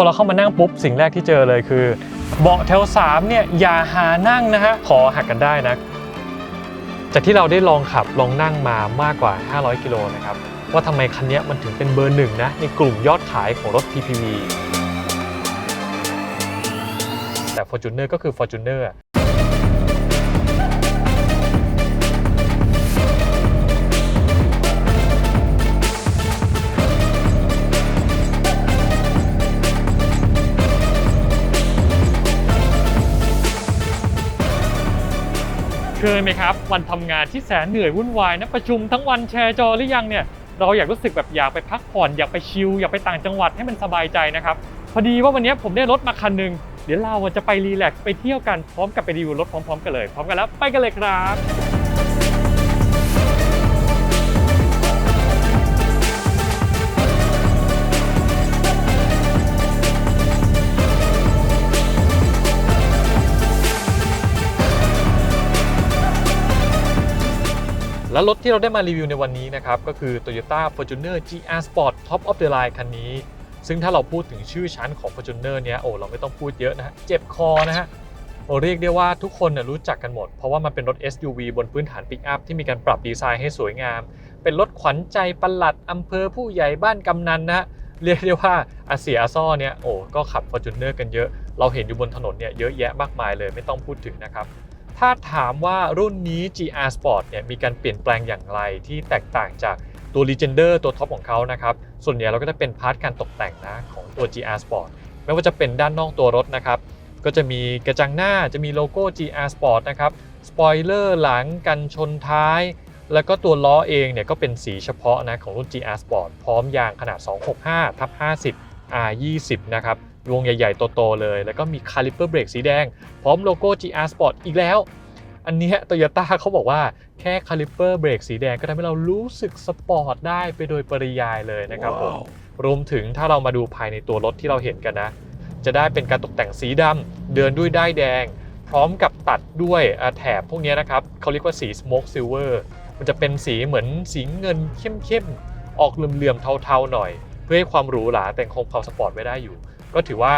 อเราเข้ามานั่งปุ๊บสิ่งแรกที่เจอเลยคือ เบาะแถว3เนี่ยอย่าหานั่งนะฮะขอหักกันได้นะ จากที่เราได้ลองขับลองนั่งมามากกว่า 500 กิโลนะครับว่าทำไมคันนี้มันถึงเป็นเบอร์หนึ่งนะในกลุ่มยอดขายของรถ PPV แต่ Fortuner ก็คือ Fortuner เคยไหมครับ วันทำงานที่แสนเหนื่อยวุ่นวายนะประชุมทั้งวันแชร์จอหรือยังเนี่ยเราอยากรู้สึกแบบอยากไปพักผ่อนอยากไปชิลอยากไปต่างจังหวัดให้มันสบายใจนะครับพอดีว่าวันนี้ผมได้รถมาคันหนึ่งเดี๋ยวเราจะไปรีแลกซ์ไปเที่ยวกันพร้อมกับไปรีวิวรถพร้อมๆกันเลยพร้อมกันแล้วไปกันเลยครับ และรถที่เราได้มารีวิวในวันนี้นะครับ ก็คือ Toyota Fortuner GR Sport Top of the Line คันนี้ ซึ่งถ้าเราพูดถึงชื่อชั้นของ Fortuner เนี้ยโอ้เราไม่ต้องพูดเยอะนะฮะเจ็บคอนะฮะโอ้เรียกได้ว่าทุกคนน่ะรู้จักกันหมด เพราะว่ามันเป็นรถ SUV บนพื้นฐานปิกอัพที่มีการปรับดีไซน์ให้สวยงาม เป็นรถขวัญใจปลัดอำเภอผู้ใหญ่บ้านกำนันนะฮะเรียกได้ว่าอาเสียอาซ่อเนี่ยโอ้ก็ขับ Fortuner กันเยอะ เราเห็นอยู่บนถนนเนี่ยเยอะแยะมากมายเลยไม่ต้องพูดถึงนะครับ ถ้าถามว่ารุ่นนี้ GR Sport เนี่ยมีการเปลี่ยนแปลงอย่างไรที่แตกต่างจากตัว Legender ตัวท็อปของเขานะครับ ส่วนใหญ่เราก็จะเป็นพาร์ทการตกแต่งนะของตัว GR Sport ไม่ว่าจะเป็นด้านนอกตัวรถนะครับ ก็จะมีกระจังหน้าจะมีโลโก้ GR Sport นะครับสปอยเลอร์หลังกันชนท้าย แล้วก็ตัวล้อเองเนี่ยก็เป็นสีเฉพาะนะของรุ่น GR Sport พร้อมยางขนาด 265 ทับ 50 R20 นะครับ วงใหญ่ ๆ โต ๆ เลย แล้วก็มีคาลิเปอร์เบรกสีแดง พร้อมโลโก้ GR Sport อีกแล้ว อันเนี้โตโยต้าเขาบอกว่าแค่คาลิเปอร์เบรกสีแดงก็ทำให้เรารู้สึกสปอร์ตได้ไปโดยปริยายเลยนะครับผมรวมถึงถ้าเรามาดูภายในตัวรถที่เราเห็นกันนะ จะได้เป็นการตกแต่งสีดำเดินด้วยด้ายแดง พร้อมกับตัดด้วยอ่าแถบพวกนี้นะครับเขาเรียกว่าสี smoke silver มันจะเป็นสีเหมือนสีเงินเข้มๆออกเหลื่อมๆเทาๆหน่อย เพื่อให้ความหรูหราแต่งคงความสปอร์ตไว้ได้อยู่ ก็ถือว่า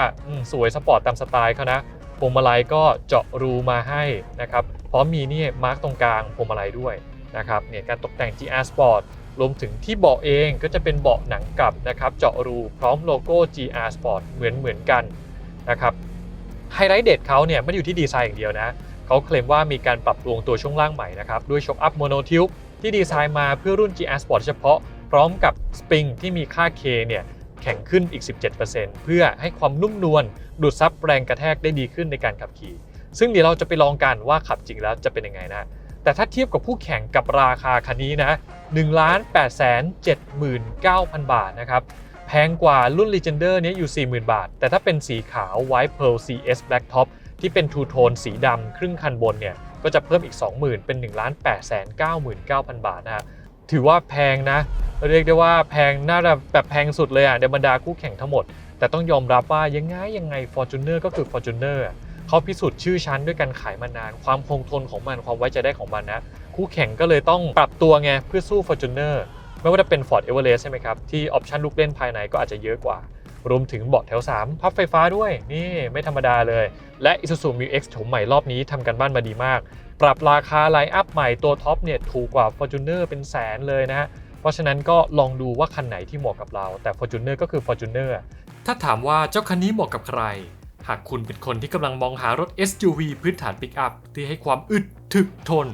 สวยสปอร์ตตามสไตล์เขานะพวงมาลัยก็เจาะรูมาให้นะครับพร้อมมีนี่มาร์กตรงกลางพวงมาลัยด้วยนะครับเนี่ยการตกแต่ง GR Sport รวมถึงที่เบาะเองก็จะเป็นเบาะหนังกลับนะครับเจาะรูพร้อมโลโก้ GR Sport เหมือนเหมือนกันนะครับไฮไลท์เด็ดเขาเนี่ยไม่ได้อยู่ที่ดีไซน์อย่างเดียวนะเขาเคลมว่ามีการปรับปรุงตัวช่วงล่างใหม่นะครับด้วยช็อคอัพโมโนทิวที่ดีไซน์มาเพื่อรุ่น GR Sport เฉพาะ พร้อมกับสปริงที่มีค่า K เนี่ย แข็งขึ้นอีก 17%เพื่อให้ความนุ่มนวลดูดซับแรงกระแทกได้ดีขึ้นในการขับขี่ ซึ่งเดี๋ยวเราจะไปลองกันว่าขับจริงแล้วจะเป็นยังไงนะ แต่ถ้าเทียบกับผู้แข่งกับราคาคันนี้นะ1 8 7 9 0 0 0 บาทนะครับแพงกว่ารุ่น Legender เนี้ยอยู่ 40,000 บาท แต่ถ้าเป็นสีขาว White Pearl CS Black Top ที่เป็นทูโทนสีดำครึ่งคันบนเนี่ยก็จะเพิ่มอีก 20,000 เป็น 1 8 9 9 0 0 0 บาทนะฮะ ถือว่าแพงนะ เรียกได้ว่าแพงน่าจะแบบแพงสุดเลยอะในบรรดาคู่แข่งทั้งหมด แต่ต้องยอมรับว่ายังไงยังไง Fortuner ก็คือ Fortuner อะเขาพิสูจน์ชื่อชั้นด้วยการขายมานาน ความคงทนของมันความไว้ใจได้ของมันนะ คู่แข่งก็เลยต้องปรับตัวไงเพื่อสู้ Fortuner ไม่ว่าจะเป็น Ford Everest ใช่ไหมครับที่ออปชันลูกเล่นภายในก็อาจจะเยอะกว่า รวมถึงเบาะแถว 3 พับไฟฟ้าด้วย นี่ไม่ธรรมดาเลย และ Isuzu Mu X โฉมใหม่รอบนี้ทำกันบ้านมาดีมาก ปรับราคาไลน์อัพใหม่ตัวท็อปเนี่ยถูกกว่า Fortuner เป็นแสนเลยนะฮะ เพราะฉะนั้นก็ลองดูว่าคันไหนที่เหมาะกับเรา แต่ Fortuner ก็คือ Fortuner ถ้าถามว่าเจ้าคันนี้เหมาะกับใคร หากคุณเป็นคนที่กำลังมองหารถ SUV พื้นฐานปิกอัพที่ให้ความอึดถึกทน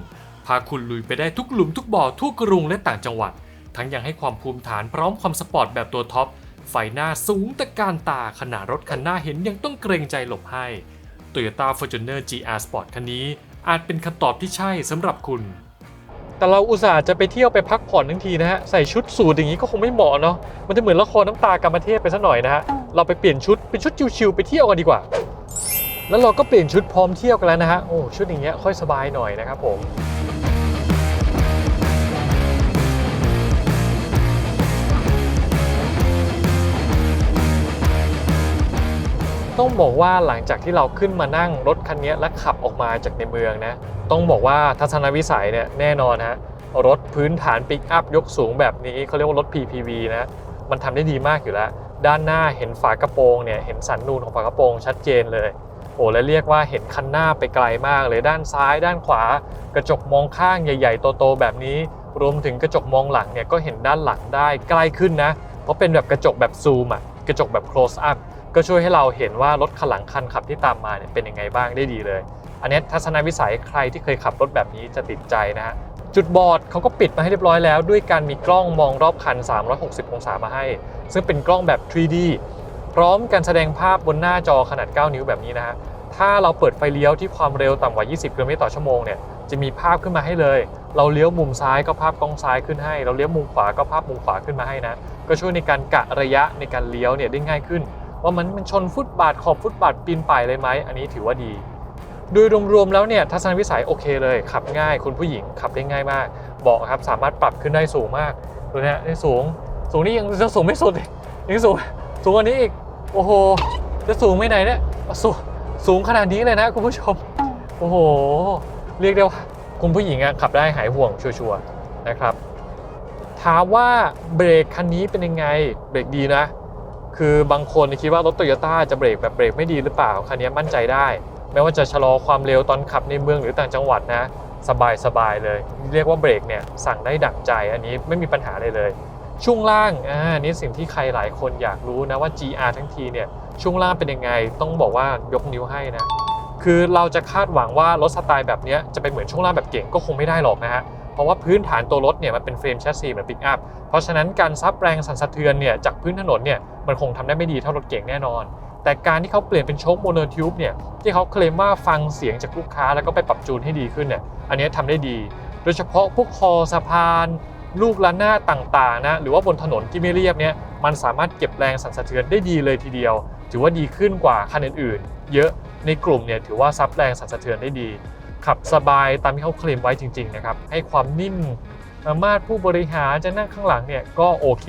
พาคุณลุยไปได้ทุกหลุมทุกบ่อทั่วกรุงและต่างจังหวัด ทั้งยังให้ความภูมิฐานพร้อมความสปอร์ตแบบตัวท็อป ไฟหน้าสูงตะการตาขนาดรถคันหน้าเห็นยังต้องเกรงใจหลบให้ Toyota Fortuner GR Sport คันนี้อาจเป็นคำตอบที่ใช่สำหรับคุณ แต่เราอุตส่าห์จะไปเที่ยวไปพักผ่อนทั้งทีนะฮะ ใส่ชุดสูทอย่างนี้ก็คงไม่เหมาะเนาะมันจะเหมือนละครน้ำตากรรมเทพไปสักหน่อยนะฮะ เราไปเปลี่ยนชุดเป็นชุดชิวๆไปเที่ยวกันดีกว่า แล้วเราก็เปลี่ยนชุดพร้อมเที่ยวกันแล้วนะฮะโอ้ชุดอย่างเงี้ยค่อยสบายหน่อยนะครับผม ต้องบอกว่าหลังจากที่เราขึ้นมานั่งรถคันนี้และขับออกมาจากในเมืองนะ ต้องบอกว่าทัศนวิสัยเนี่ยแน่นอนฮะรถพื้นฐานปิกอัพยกสูงแบบนี้เขาเรียกว่ารถ PPV นะมันทำได้ดีมากอยู่แล้ว ด้านหน้าเห็นฝากระโปรงเนี่ยเห็นสันนูนของฝากระโปรงชัดเจนเลยโอ้และเรียกว่าเห็นคันหน้าไปไกลมากเลยด้านซ้าย ด้านขวา กระจกมองข้างใหญ่ ๆ โตๆแบบนี้ รวมถึงกระจกมองหลังเนี่ยก็เห็นด้านหลังได้ใกล้ขึ้นนะ เพราะเป็นแบบกระจกแบบซูมอะกระจกแบบ close up ก็ช่วยให้เราเห็นว่ารถคันหลังคันขับที่ตามมาเนี่ยเป็นยังไงบ้างได้ดีเลย อันนี้ทัศนวิสัยใครที่เคยขับรถแบบนี้จะติดใจนะฮะจุดบอดเขาก็ปิดมาให้เรียบร้อยแล้ว ด้วยการมีกล้องมองรอบคัน 360 องศามาให้ ซึ่งเป็นกล้องแบบ 3D พร้อมการแสดงภาพบนหน้าจอขนาด 9 นิ้วแบบนี้นะฮะถ้าเราเปิดไฟเลี้ยวที่ความเร็วต่ำกว่า 20กิโลเมตรต่อชั่วโมงเนี่ยจะมีภาพขึ้นมาให้เลย เราเลี้ยวมุมซ้ายก็ภาพกล้องซ้ายขึ้นให้ เราเลี้ยวมุมขวาก็ภาพมุมขวาขึ้นมาให้นะ ก็ช่วยในการกะระยะในการเลี้ยวเนี่ยได้ง่ายขึ้น ว่ามันมันชนฟุตบาทขอบฟุตบาทปีนป่ายเลยไหมอันนี้ถือว่าดี โดยรวมๆแล้วเนี่ยทัศนวิสัยโอเคเลยขับง่ายคุณผู้หญิงขับได้ง่ายมากเบาะครับสามารถปรับขึ้นได้สูงมากดูนะฮะนี่สูงสูงนี่ยังจะสูงไม่สุดอีกยังสูงสูงกว่านี้อีกโอ้โหจะสูงไม่ไหนเนี่ยสูงสูงขนาดนี้เลยนะคุณผู้ชมโอ้โห เรียกได้ว่าคุณผู้หญิงอะขับได้หายห่วงชัวร์ๆนะครับ ถามว่าเบรกคันนี้เป็นยังไงเบรกดีนะ คือบางคนคิดว่ารถโตโยต้าจะเบรกแบบเบรกไม่ดีหรือเปล่า คันนี้มั่นใจได้ ไม่ว่าจะชะลอความเร็วตอนขับในเมืองหรือต่างจังหวัดนะ สบายสบายเลย เรียกว่าเบรกเนี่ยสั่งได้ดั่งใจ อันนี้ไม่มีปัญหาเลยเลย ช่วงล่าง อ่า นี่สิ่งที่ใครหลายคนอยากรู้นะว่า GR ทั้งทีเนี่ย ช่วงล่างเป็นยังไง ต้องบอกว่ายกนิ้วให้นะ คือเราจะคาดหวังว่ารถสไตล์แบบนี้จะเป็นเหมือนช่วงล่างแบบเก่งก็คงไม่ได้หรอกนะฮะ ราะว่าพื้นฐานตัวรถเนี่ยมันเป็นเฟรมแชสซีเหมือนปิกอัพเพราะฉะนั้นการซับแรงสั่นสะเทือนเนี่ยจากพื้นถนนเนี่ยมันคงทำได้ไม่ดีเท่ารถเก่งแน่นอน แต่การที่เขาเปลี่ยนเป็นโชคโมโนทิวบเนี่ยที่เขาเคลมว่าฟังเสียงจากลูกค้าแล้วก็ไปปรับจูนให้ดีขึ้นเนี่ยอันนี้ทำได้ดี โดยเฉพาะพวกคอสะพาน ลูกละนาต่างๆนะหรือว่าบนถนนที่ไม่เรียบเนี่ยมันสามารถเก็บแรงสั่นสะเทือนได้ดีเลยทีเดียว ถือว่าดีขึ้นกว่าคันอื่นๆ เยอะในกลุ่มเนี่ยถือว่าซับแรงสั่นสะเทือนได้ดี ขับสบายตามที่เขาเคลมไว้จริงๆนะครับให้ความนิ่มสามารถผู้บริหารจะนั่งข้างหลังเนี่ยก็โอเค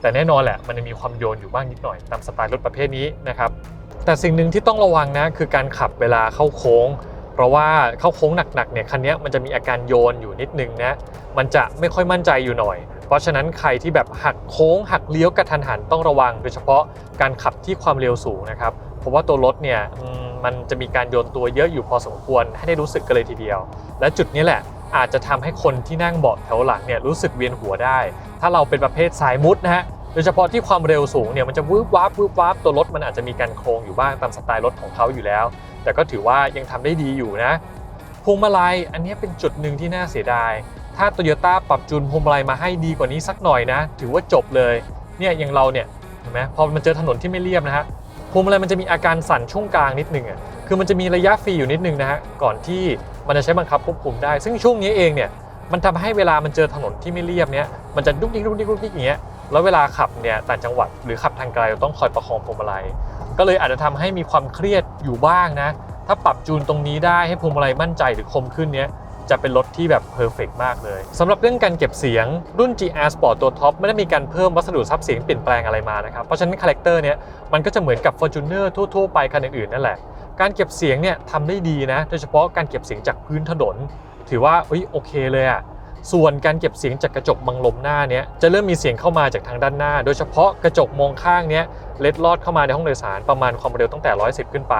แต่แน่นอนแหละมันจะมีความโยนอยู่บ้างนิดหน่อยตามสไตล์รถประเภทนี้นะครับแต่สิ่งหนึ่งที่ต้องระวังนะคือการขับเวลาเข้าโค้ง เพราะว่าเข้าโค้งหนักๆเนี่ยคันนี้มันจะมีอาการโยนอยู่นิดนึงนะมันจะไม่ค่อยมั่นใจอยู่หน่อย เพราะฉะนั้นใครที่แบบหักโค้งหักเลี้ยวกระทันหันต้องระวัง โดยเฉพาะการขับที่ความเร็วสูงนะครับ เพราะว่าตัวรถเนี่ยมันจะมีการโยนตัวเยอะอยู่พอสมควรให้ได้รู้สึกกันเลยทีเดียว และจุดนี้แหละอาจจะทำให้คนที่นั่งเบาะแถวหลังเนี่ยรู้สึกเวียนหัวได้ ถ้าเราเป็นประเภทสายมุดนะฮะโดยเฉพาะที่ความเร็วสูงเนี่ยมันจะวืบวับวืบวับตัวรถมันอาจจะมีการโครงอยู่บ้างตามสไตล์รถของเขาอยู่แล้ว แต่ก็ถือว่ายังทำได้ดีอยู่นะพวงมาลัยอันนี้เป็นจุดหนึ่งที่น่าเสียดาย ถ้าโตโยต้าปรับจูนพวงมาลัยมาให้ดีกว่านี้สักหน่อยนะ ถือว่าจบเลยเนี่ยอย่างเราเนี่ยเห็นไหมพอมันเจอถนนที่ไม่เรียบนะฮะ พวงมาลัยมันจะมีอาการสั่นช่วงกลางนิดนึงอะคือมันจะมีระยะฟรีอยู่นิดนึงนะฮะก่อนที่มันจะใช้บังคับควบคุมได้ ซึ่งช่วงนี้เองเนี่ยมันทำให้เวลามันเจอถนนที่ไม่เรียบเนี่ยมันจะดุกดิกดุกดิกดุกดิกอย่างเงี้ยแล้วเวลาขับเนี่ยต่างจังหวัดหรือขับทางไกลเราต้องคอยประคองพวงมาลัยก็เลยอาจจะทำให้มีความเครียดอยู่บ้างนะ ถ้าปรับจูนตรงนี้ได้ให้พวงมาลัยมั่นใจหรือคมขึ้นเนี้ย จะเป็นรถที่แบบเพอร์เฟกมากเลยสำหรับเรื่องการเก็บเสียงรุ่น GR Sport ตัวท็อปไม่ได้มีการเพิ่มวัสดุซับเสียงเปลี่ยนแปลงอะไรมานะครับเพราะฉะนั้นคาแรคเตอร์เนี้ยมันก็จะเหมือนกับ Fortuner ทั่วๆไปคันอื่นๆนั่นแหละการเก็บเสียงเนี่ยทำได้ดีนะโดยเฉพาะการเก็บเสียงจากพื้นถนน ถือว่าเอ้ยโอเคเลยอะส่วนการเก็บเสียงจากกระจกบังลมหน้าเนี้ยจะเริ่มมีเสียงเข้ามาจากทางด้านหน้า โดยเฉพาะกระจกมองข้างเนี้ยเล็ดลอดเข้ามาในห้องโดยสารประมาณความเร็วตั้งแต่ 110 ขึ้นไป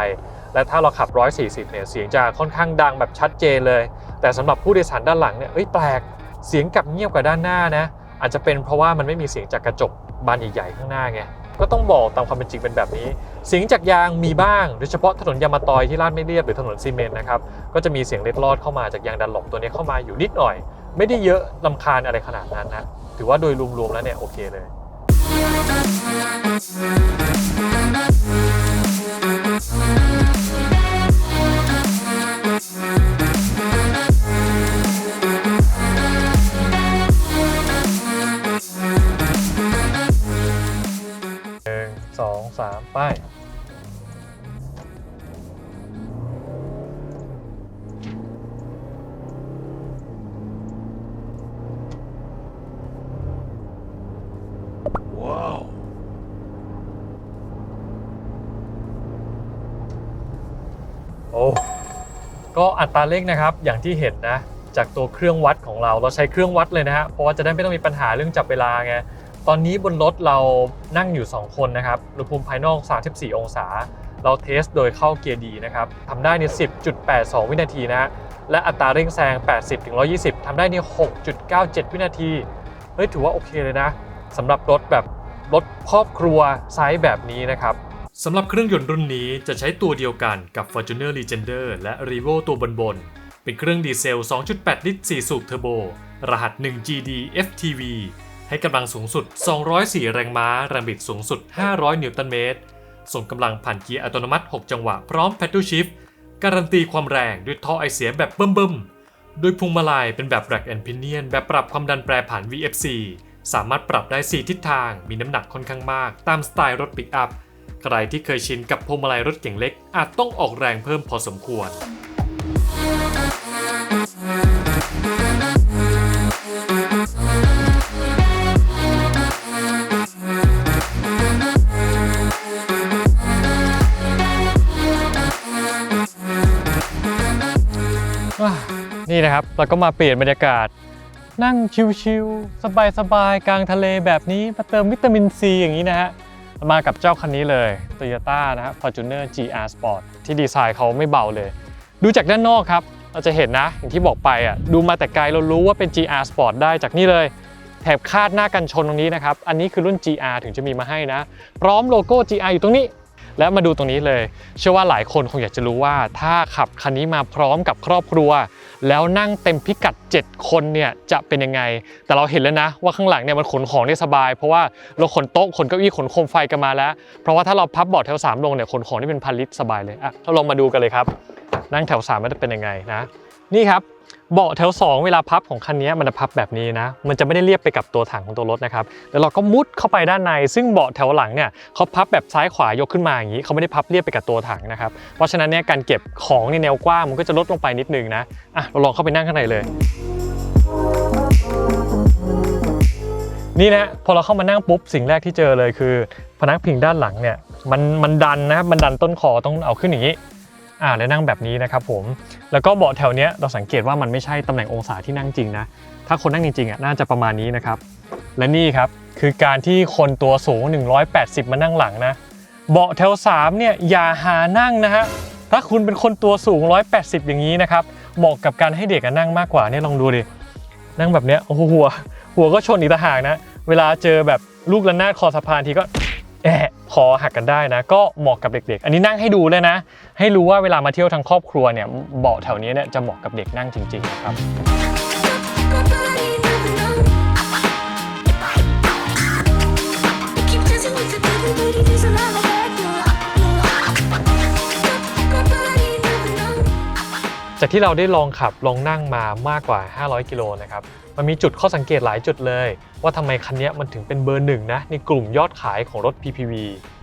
และถ้าเราขับ 140 เนี่ยเสียงจะค่อนข้างดังแบบชัดเจนเลย แต่สำหรับผู้โดยสารด้านหลังเนี่ยเอ้ยแปลกเสียงกลับเงียบกว่าด้านหน้านะอาจจะเป็นเพราะว่ามันไม่มีเสียงจากกระจกบานใหญ่ๆข้างหน้าไงก็ต้องบอกตามความเป็นจริงเป็นแบบนี้ เสียงจากยางมีบ้างโดยเฉพาะถนนยามาตอยที่ลาดไม่เรียบหรือถนนซีเมนต์นะครับก็จะมีเสียงเล็ดลอดเข้ามาจากยางดันหลบตัวนี้เข้ามาอยู่นิดหน่อย ไม่ได้เยอะลำคาญอะไรขนาดนั้นนะถือว่าโดยรวมๆแล้วเนี่ยโอเคเลย หนึ่งสองสามไปโอ้ก็อัตราเร่งนะครับอย่างที่เห็นนะ จากตัวเครื่องวัดของเราเราใช้เครื่องวัดเลยนะฮะเพราะว่าจะได้ไม่ต้องมีปัญหาเรื่องจับเวลาไง ตอนนี้บนรถเรานั่งอยู่ 2 คนนะครับอุณหภูมิภายนอก 34 องศา เราเทสโดยเข้าเกียร์ดีนะครับทำได้ใน 10.82 วินาทีนะและอัตราเร่งแซง 80-120 ทำได้ใน 6.97 วินาที เฮ้ย ถือว่าโอเคเลยนะสำหรับรถแบบรถครอบครัวไซส์แบบนี้นะครับสำหรับเครื่องยนต์รุ่นนี้จะใช้ตัวเดียวกันกับ Fortuner Legender และ r e v o ตัวบนๆเป็นเครื่องดีเซล 2.8 ลิตร 4 สูบเทอร์โบ รหัส 1GD FTV ให้กำลังสูงสุด 204 แรงม้า แรงบิดสูงสุด 500 นิวตันเมตร ส่งกำลังผ่านเกียร์อัตโนมัติ 6 จังหวะพร้อม Paddle Shift การันตีความแรงด้วยท่อไอเสียแบบเบิ่มๆ โดยพวงมาลัยเป็นแบบ Rack and Pinion แบบปรับความดันแปรผ่าน VFC สามารถปรับได้ 4 ทิศทาง มีน้ำหนักค่อนข้างมาก ตามสไตล์รถปิกอัพ ใครที่เคยชินกับพวงมาลัยรถเก่งเล็ก อาจต้องออกแรงเพิ่มพอสมควร นี่นะครับเราก็มาเปลี่ยนบรรยากาศ นั่งชิลๆสบายๆกลางทะเลแบบนี้มาเติมวิตามินซีอย่างนี้นะฮะมากับเจ้าคันนี้เลย Toyota นะฮะ Fortuner GR Sport ที่ดีไซน์เขาไม่เบาเลย ดูจากด้านนอกครับ เราจะเห็นนะ อย่างที่บอกไปอะดูมาแต่ไกลเรารู้ว่าเป็น GR Sport ได้จากนี่เลยแถบคาดหน้ากันชนตรงนี้นะครับ อันนี้คือรุ่น GR ถึงจะมีมาให้นะ พร้อมโลโก้ GR อยู่ตรงนี้ และมาดูตรงนี้เลย เชื่อว่าหลายคนคงอยากจะรู้ว่า ถ้าขับคันนี้มาพร้อมกับครอบครัว แล้วนั่งเต็มพิกัด 7 คนเนี่ยจะเป็นยังไง แต่เราเห็นแล้วนะ ว่าข้างหลังเนี่ยมันขนของได้สบาย เพราะว่าเราขนโต๊ะขนเก้าอี้ขนโคมไฟกันมาแล้ว เพราะว่าถ้าเราพับเบาะแถว3ลงเนี่ยขนของได้เป็นพันลิตรสบายเลยอะเราลองมาดูกันเลยครับ นั่งแถว3มันจะเป็นยังไงนะนี่ครับ เบาะแถว 2 เวลาพับของคันนี้มันจะพับแบบนี้นะ มันจะไม่ได้เรียบไปกับตัวถังของตัวรถนะครับ แล้วเราก็มุดเข้าไปด้านใน ซึ่งเบาะแถวหลังเนี่ยเขาพับแบบซ้ายขวายกขึ้นมาอย่างนี้เขาไม่ได้พับเรียบไปกับตัวถังนะครับ เพราะฉะนั้นเนี่ยการเก็บของในแนวกว้างมันก็จะลดลงไปนิดนึงนะ อะเราลองเข้าไปนั่งข้างในเลยนี่นะพอเราเข้ามานั่งปุ๊บสิ่งแรกที่เจอเลยคือ พนักพิงด้านหลังเนี่ยมันมันดันนะครับมันดันต้นคอต้องเอาขึ้นอย่างนี้ อ่าแล้วนั่งแบบนี้นะครับผม แล้วก็เบาะแถวเนี้ยเราสังเกตว่ามันไม่ใช่ตำแหน่งองศาที่นั่งจริงนะ ถ้าคนนั่งจริงๆอะน่าจะประมาณนี้นะครับ และนี่ครับคือการที่คนตัวสูง 180 มานั่งหลังนะ เบาะแถว3เนี่ยอย่าหานั่งนะฮะ ถ้าคุณเป็นคนตัวสูง 180 อย่างนี้นะครับ เหมาะกับการให้เด็กนั่งมากกว่าเนี่ยลองดูดิ นั่งแบบเนี้ยโอ้โหหัว หัวก็ชนอีกต่างหากนะ เวลาเจอแบบลูกระนาดคอสะพานทีก็แอะ คอหักกันได้นะ ก็เหมาะกับเด็ก ๆ อันนี้นั่งให้ดูเลยนะ ให้รู้ว่าเวลามาเที่ยวทางครอบครัวเนี่ยเบาะแถวนี้เนี่ยจะเหมาะกับเด็กนั่งจริงๆนะครับจากที่เราได้ลองขับลองนั่งมามากกว่า 500 กิโลนะครับ มันมีจุดข้อสังเกตหลายจุดเลย ว่าทำไมคันนี้มันถึงเป็นเบอร์หนึ่งนะในกลุ่มยอดขายของรถ PPV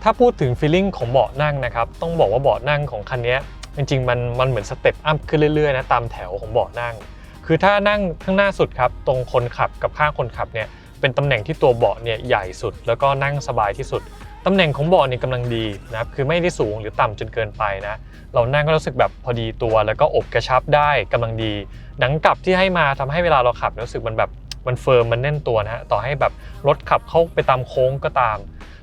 ถ้าพูดถึงฟีลลิ่งของเบาะนั่งนะครับต้องบอกว่าเบาะนั่งของคันนี้จริงๆมันมันเหมือนสเต็ปอัพขึ้นเรื่อยๆนะตามแถวของเบาะนั่ง คือถ้านั่งข้างหน้าสุดครับตรงคนขับกับข้างคนขับเนี่ยเป็นตำแหน่งที่ตัวเบาะเนี่ยใหญ่สุด แล้วก็นั่งสบายที่สุดตำแหน่งของเบาะเนี่ยกำลังดีนะครับคือไม่ได้สูงหรือต่ำจนเกินไปนะเรานั่งก็รู้สึกแบบพอดีตัว แล้วก็อบกระชับได้กำลังดี หนังกลับที่ให้มาทำให้เวลาเราขับรู้สึกมันแบบ มันเฟิร์มมันแน่นตัวนะฮะต่อให้แบบรถขับเข้าไปตามโค้งก็ตาม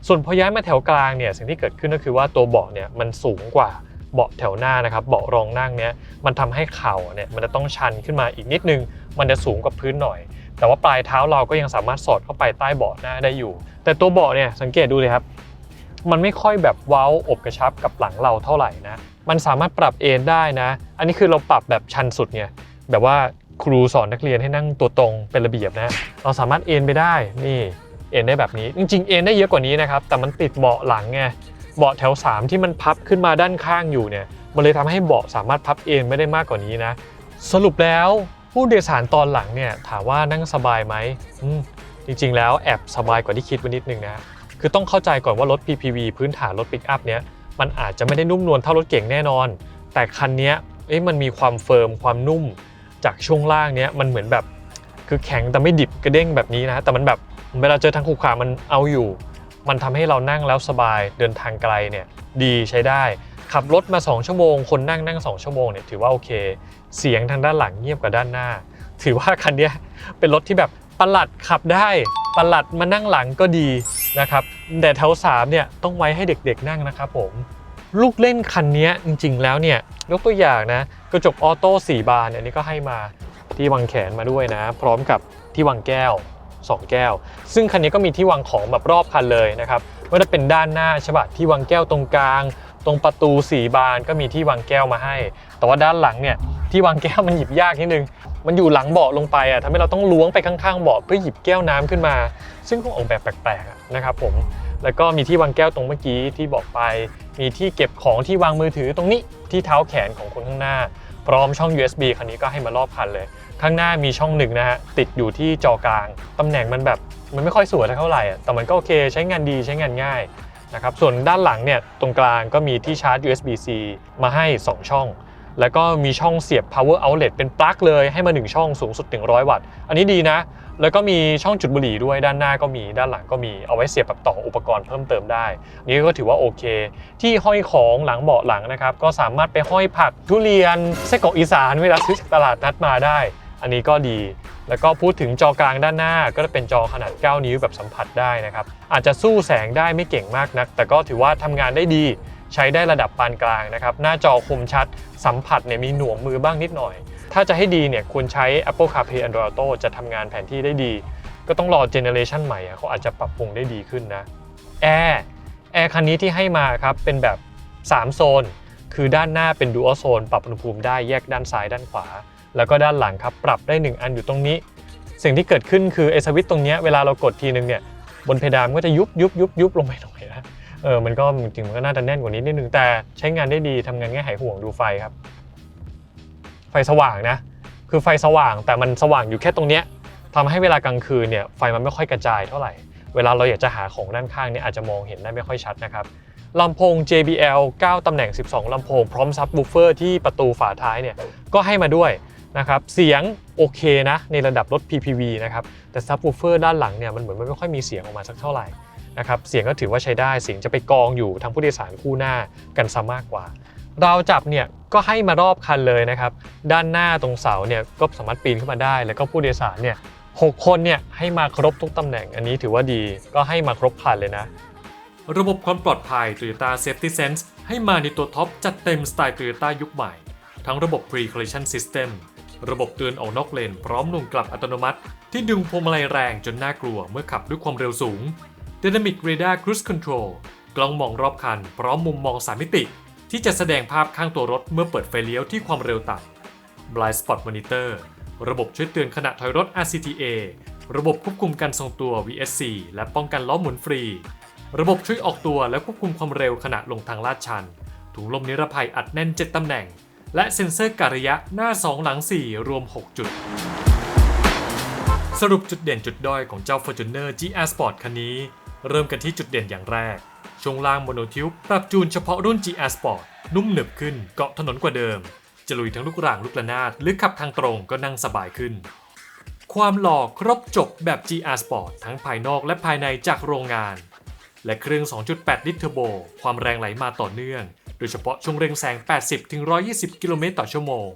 ส่วนพอย้ายมาแถวกลางเนี่ยสิ่งที่เกิดขึ้นก็คือว่าตัวเบาะเนี่ยมันสูงกว่าเบาะแถวหน้านะครับเบาะรองนั่งเนี่ยมันทำให้เข่าเนี่ยมันจะต้องชันขึ้นมาอีกนิดนึง มันจะสูงกว่าพื้นหน่อย แต่ว่าปลายเท้าเราก็ยังสามารถสอดเข้าไปใต้เบาะหน้าได้อยู่ แต่ตัวเบาะเนี่ยสังเกตดูเลยครับ มันไม่ค่อยแบบเว้าอบกระชับกับหลังเราเท่าไหร่นะมันสามารถปรับเอนได้นะ อันนี้คือเราปรับแบบชันสุดเนี่ยแบบว่า ครูสอนนักเรียนให้นั่งตัวตรงเป็นระเบียบนะเราสามารถเอนไปได้นี่เอนได้แบบนี้ จริงๆเอนได้เยอะกว่านี้นะครับแต่มันติดเบาะหลังไงเบาะแถว 3 ที่มันพับขึ้นมาด้านข้างอยู่เนี่ยมันเลยทำให้เบาะสามารถพับเอนไม่ได้มากกว่านี้นะ สรุปแล้วผู้โดยสารตอนหลังเนี่ยถามว่านั่งสบายไหมมจริงๆ แล้วแอบสบายกว่าที่คิดไว้นิดนึงนะคือต้องเข้าใจก่อนว่ารถ PPV พื้นฐานรถปิกอัพเนี้ยมันอาจจะไม่ได้นุ่มนวลเท่ารถเก่งแน่นอน แต่คันนี้มันมีความเฟิร์มความนุ่ม จากช่วงล่างเนี้ยมันเหมือนแบบคือแข็งแต่ไม่ดิบกระเด้งแบบนี้นะ แต่มันแบบเวลาเจอทางขรุขระมันเอาอยู่ มันทำให้เรานั่งแล้วสบายเดินทางไกลเนี่ยดีใช้ได้ ขับรถมา 2 ชั่วโมง คนนั่งนั่ง 2 ชั่วโมงเนี่ยถือว่าโอเค เสียงทางด้านหลังเงียบกว่าด้านหน้า ถือว่าคันนี้เป็นรถที่แบบประหลัดขับได้ประหลัดมานั่งหลังก็ดีนะครับแต่แถวสามเนี่ยต้องไว้ให้เด็กๆนั่งนะครับผม ลูกเล่นคันนี้จริง ๆ แล้วเนี่ยยกตัวอย่างนะกระจกออโต้4บานเนี่ยนี่ก็ให้มาที่วางแขนมาด้วยนะ พร้อมกับที่วางแก้ว 2 แก้ว ซึ่งคันนี้ก็มีที่วางของแบบรอบคันเลยนะครับไม่ว่าจะเป็นด้านหน้าใช่ปะที่วางแก้วตรงกลาง ตรงประตู 4 บานก็มีที่วางแก้วมาให้ แต่ว่าด้านหลังเนี่ยที่วางแก้วมันหยิบยากนิดนึง มันอยู่หลังเบาะลงไปอะทำให้เราต้องล้วงไปข้างๆเบาะเพื่อหยิบแก้วน้ำขึ้นมา ซึ่งก็ออกแบบแปลกๆนะครับผม แล้วก็มีที่วางแก้วตรงเมื่อกี้ที่บอกไป มีที่เก็บของที่วางมือถือตรงนี้ที่เท้าแขนของคนข้างหน้า พร้อมช่อง USB คันนี้ก็ให้มารอบคันเลย ข้างหน้ามีช่องหนึ่งนะฮะติดอยู่ที่จอกลาง ตำแหน่งมันแบบมันไม่ค่อยสวยเท่าไหร่อะแต่มันก็โอเคใช้งานดีใช้งานง่ายนะครับส่วนด้านหลังเนี่ยตรงกลางก็มีที่ชาร์จ USB-C มาให้ 2 ช่อง แล้วก็มีช่องเสียบ power outlet เป็นปลั๊กเลยให้มา 1 ช่องสูงสุด 100 วัตต์ อันนี้ดีนะ แล้วก็มีช่องจุดบุหรี่ด้วยด้านหน้าก็มีด้านหลังก็มีเอาไว้เสียบแบบต่ออุปกรณ์เพิ่มเติมได้นี่ก็ถือว่าโอเค ที่ห้อยของหลังเบาะหลังนะครับ ก็สามารถไปห้อยผักทุเรียนไส้กรอกอีสานเวลาซื้อจากตลาดนัดมาได้ อันนี้ก็ดีแล้วก็พูดถึงจอกลางด้านหน้าก็จะเป็นจอขนาด 9 นิ้วแบบสัมผัสได้นะครับอาจจะสู้แสงได้ไม่เก่งมากนัก แต่ก็ถือว่าทำงานได้ดี ใช้ได้ระดับปานกลางนะครับ หน้าจอคมชัด สัมผัสเนี่ยมีหน่วงมือบ้างนิดหน่อย ถ้าจะให้ดีเนี่ยควรใช้ Apple CarPlay Android Auto จะทำงานแผนที่ได้ดี ก็ต้องรอเจเนอเรชันใหม่เขาอาจจะปรับปรุงได้ดีขึ้นนะแอร์แอร์คันนี้ที่ให้มาครับเป็นแบบ 3 โซน คือด้านหน้าเป็น Dual Zone ปรับอุณหภูมิได้แยกด้านซ้ายด้านขวา แล้วก็ด้านหลังครับปรับได้ 1 อันอยู่ตรงนี้ สิ่งที่เกิดขึ้นคือไอสวิตตรงนี้เวลาเรากดทีนึงเนี่ยบนเพดานก็จะยุบยุบยุบยุบลงไปหน่อยนะ เออมันก็จริงมันก็น่าจะแน่นกว่านี้นิดนึงแต่ใช้งานได้ดีทำงานง่ายหายห่วงดูไฟครับ ไฟสว่างนะ คือไฟสว่างแต่มันสว่างอยู่แค่ตรงเนี้ยทำให้เวลากลางคืนเนี่ยไฟมันไม่ค่อยกระจายเท่าไหร่ เวลาเราอยากจะหาของด้านข้างเนี่ยอาจจะมองเห็นได้ไม่ค่อยชัดนะครับลำโพง JBL 9 ตำแหน่ง 12 ลำโพง พร้อมซับวูฟเฟอร์ที่ประตูฝาท้ายเนี่ยก็ให้มาด้วยนะครับ เสียงโอเคนะในระดับรถ PPV นะครับ แต่ซับวูฟเฟอร์ด้านหลังเนี่ยมันเหมือนไม่ค่อยมีเสียงออกมาสักเท่าไหร่ นะครับเสียงก็ถือว่าใช้ได้เสียงจะไปกองอยู่ทางผู้โดยสารคู่หน้ากันซะมากกว่า เราจับเนี่ยก็ให้มารอบคันเลยนะครับด้านหน้าตรงเสาเนี่ยก็สามารถปีนขึ้นมาได้ แล้วก็ผู้โดยสารเนี่ยหกคนเนี่ยให้มาครบทุกตำแหน่งอันนี้ถือว่าดีก็ให้มาครบคันเลยนะ ระบบความปลอดภัย Toyota Safety Sense ให้มาในตัวท็อปจัดเต็มสไตล์ Toyota ยุคใหม่ ทั้งระบบ Pre-collision System ระบบเตือนออกนอกเลน พร้อมหน่วงกลับอัตโนมัติ ที่ดึงพวงมาลัยแรงจนน่ากลัวเมื่อขับด้วยความเร็วสูง Dynamic Radar Cruise Control กล้องมองรอบคัน พร้อมมุมมอง 3 มิติ ที่จะแสดงภาพข้างตัวรถเมื่อเปิดไฟเลี้ยวที่ความเร็วต่ำ Blind Spot Monitor ระบบช่วยเตือนขณะถอยรถ RCTA ระบบควบคุมการทรงตัว VSC และป้องกันล้อหมุนฟรี ระบบช่วยออกตัวและควบคุมความเร็วขณะลงทางลาดชัน ถุงลมนิรภัยอัดแน่น 7 ตำแหน่ง และเซ็นเซอร์การระยะหน้า 2 หลัง 4 รวม 6 จุด สรุปจุดเด่นจุดด้อยของเจ้า Fortuner GR Sport คันนี้ เริ่มกันที่จุดเด่นอย่างแรก ช่วงล่างโมโนทิวปรับจูนเฉพาะรุ่น GR Sport นุ่มหนึบขึ้นเกาะถนนกว่าเดิม จะลุยทั้งลูกรางลูกระนาดหรือขับทางตรงก็นั่งสบายขึ้น ความหล่อครบจบแบบ GR Sport ทั้งภายนอกและภายในจากโรงงาน และเครื่อง 2.8 ลิตรเทอร์โบ ความแรงไหลมาต่อเนื่อง โดยเฉพาะช่วงเร่งแซง 80-120 กิโลเมตรต่อชั่วโมง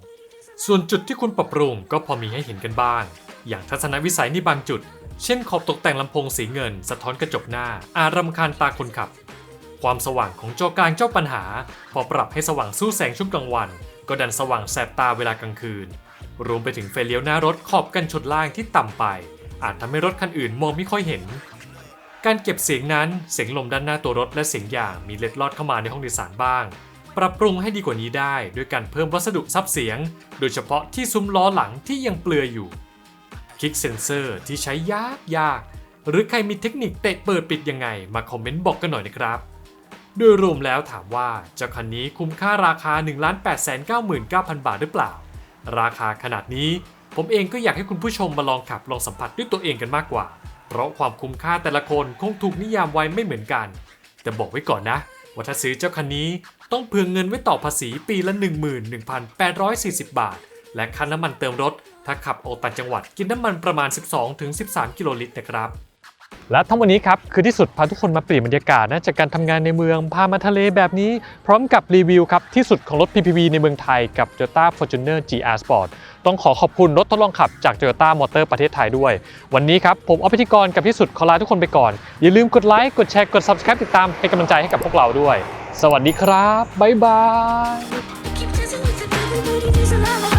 ส่วนจุดที่คุณปรับปรุงก็พอมีให้เห็นกันบ้าง อย่างทัศนวิสัยในบางจุด เช่นขอบตกแต่งลำโพงสีเงิน สะท้อนกระจกหน้า อารำคาญตาคนขับ ความสว่างของจอกลางเจ้าปัญหา พอปรับให้สว่างสู้แสงช่วงกลางวัน ก็ดันสว่างแสบตาเวลากลางคืน รวมไปถึงไฟเลี้ยวหน้ารถขอบกันชนล่างที่ต่ำไป อาจทำให้รถคันอื่นมองไม่ค่อยเห็น การเก็บเสียงนั้นเสียงลมด้านหน้าตัวรถและเสียงยางมีเล็ดลอดเข้ามาในห้องโดยสารบ้างปรับปรุงให้ดีกว่านี้ได้ ด้วยการเพิ่มวัสดุซับเสียง โดยเฉพาะที่ซุ้มล้อหลังที่ยังเปลือยอยู่ คลิกเซนเซอร์ที่ใช้ยากยาก หรือใครมีเทคนิคเตะเปิดปิดยังไง มาคอมเมนต์บอกกันหน่อยนะครับ โดยรวมแล้วถามว่าเจ้าคันนี้คุ้มค่าราคา 1 8 9 9 0 0 0 บาทหรือเปล่า ราคาขนาดนี้ผมเองก็อยากให้คุณผู้ชมมาลองขับลองสัมผัสด้วยตัวเองกันมากกว่า เพราะความคุ้มค่าแต่ละคนคงถูกนิยามไว้ไม่เหมือนกัน แต่บอกไว้ก่อนนะว่าถ้าซื้อเจ้าคันนี้ต้องเผื่อเงินไว้ต่อภาษีปีละ 11,840 บาท และค่าน้ำมันเติมรถ ถ้าขับออกต่างจังหวัดกินน้ำมันประมาณ 12-13 กิโลลิตรนะครับและทั้งวันนี้ครับ คือที่สุดพาทุกคนมาเปลี่ยนบรรยากาศนะจากการทำงานในเมืองพามาทะเลแบบนี้ พร้อมกับรีวิวครับ ที่สุดของรถ PPV ในเมืองไทยกับ Toyota Fortuner GR Sport ต้องขอขอบคุณรถทดลองขับจาก Toyota Motor ประเทศไทยด้วย วันนี้ครับ ผมอภิธิกรกับที่สุดขอลาทุกคนไปก่อน อย่าลืมกดไลค์กดแชร์กด Subscribe ติดตามเป็นกำลังใจให้กับพวกเราด้วย สวัสดีครับบ๊ายบาย